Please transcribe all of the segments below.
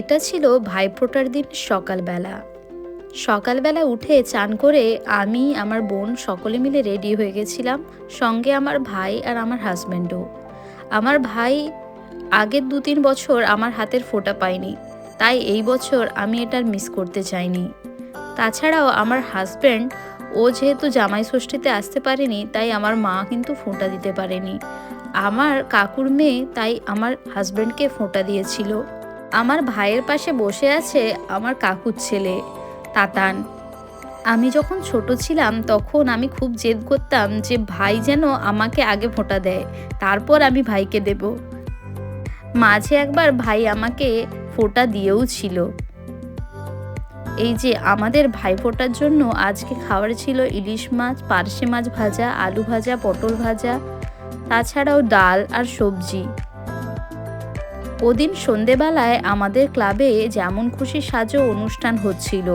এটা ছিল ভাইফোঁটার দিন সকালবেলা। সকালবেলা উঠে চান করে আমি, আমার বোন সকলে মিলে রেডি হয়ে গেছিলাম, সঙ্গে আমার ভাই আর আমার হাজব্যান্ডও। আমার ভাই আগের দু তিন বছর আমার হাতের ফোঁটা পাইনি তাই এই বছর আমি এটার মিস করতে চাইনি। তাছাড়াও আমার হাজব্যান্ড, ও যেহেতু জামাই ষষ্ঠীতে আসতে পারেনি, তাই আমার মা কিন্তু ফোঁটা দিতে পারেনি। আমার কাকুর মেয়ে, তাই আমার হাজব্যান্ডকে ফোঁটা দিয়েছিল। আমার ভাইয়ের পাশে বসে আছে আমার কাকুর ছেলে, তাতান। আমি যখন ছোট ছিলাম তখন আমি খুব জেদ করতাম যে ভাই যেন আমাকে আগে ফোঁটা দেয়, তারপর আমি ভাইকে দেব। মাঝে একবার ভাই আমাকে ফোঁটা দিয়েও ছিল। এই যে আমাদের ভাই ফোঁটার জন্য আজকে খাবার ছিল ইলিশ মাছ, পার্শে মাছ ভাজা, আলু ভাজা, পটল ভাজা, তাছাড়াও ডাল আর সবজি। ওদিন সন্ধেবেলায় আমাদের ক্লাবে যেমন খুশি সাজো অনুষ্ঠান হচ্ছিল।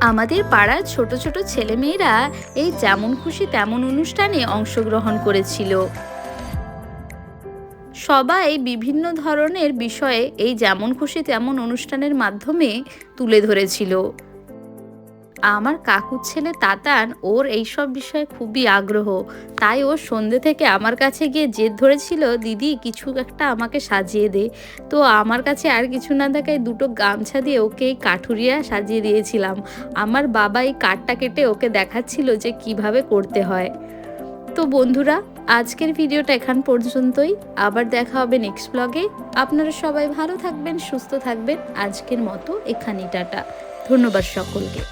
আমাদের পাড়ার ছোট ছোট ছেলেমেয়েরা এই যেমন খুশি তেমন অনুষ্ঠানে অংশগ্রহণ করেছিল। সবাই বিভিন্ন ধরনের বিষয়ে এই যেমন খুশি তেমন অনুষ্ঠানের মাধ্যমে তুলে ধরেছিল। আমার কাকুর ছেলে তাতান, ওর এইসব বিষয়ে খুবই আগ্রহ। তাই ও সন্ধে থেকে আমার কাছে গিয়ে জেদ ধরেছিল, দিদি, কিছু একটা আমাকে সাজিয়ে দে। তো আমার কাছে আর কিছু না দেখায় দুটো গামছা দিয়ে ওকে এই কাঠুরিয়া সাজিয়ে দিয়েছিলাম। আমার বাবা এই কাঠটা কেটে ওকে দেখাচ্ছিল যে কীভাবে করতে হয়। তো বন্ধুরা, আজকের ভিডিওটা এখান পর্যন্তই। আবার দেখা হবে নেক্সট ব্লগে আপনারা সবাই ভালো থাকবেন, সুস্থ থাকবেন। আজকের মতো এখানেই টাটা। ধন্যবাদ সকলকে।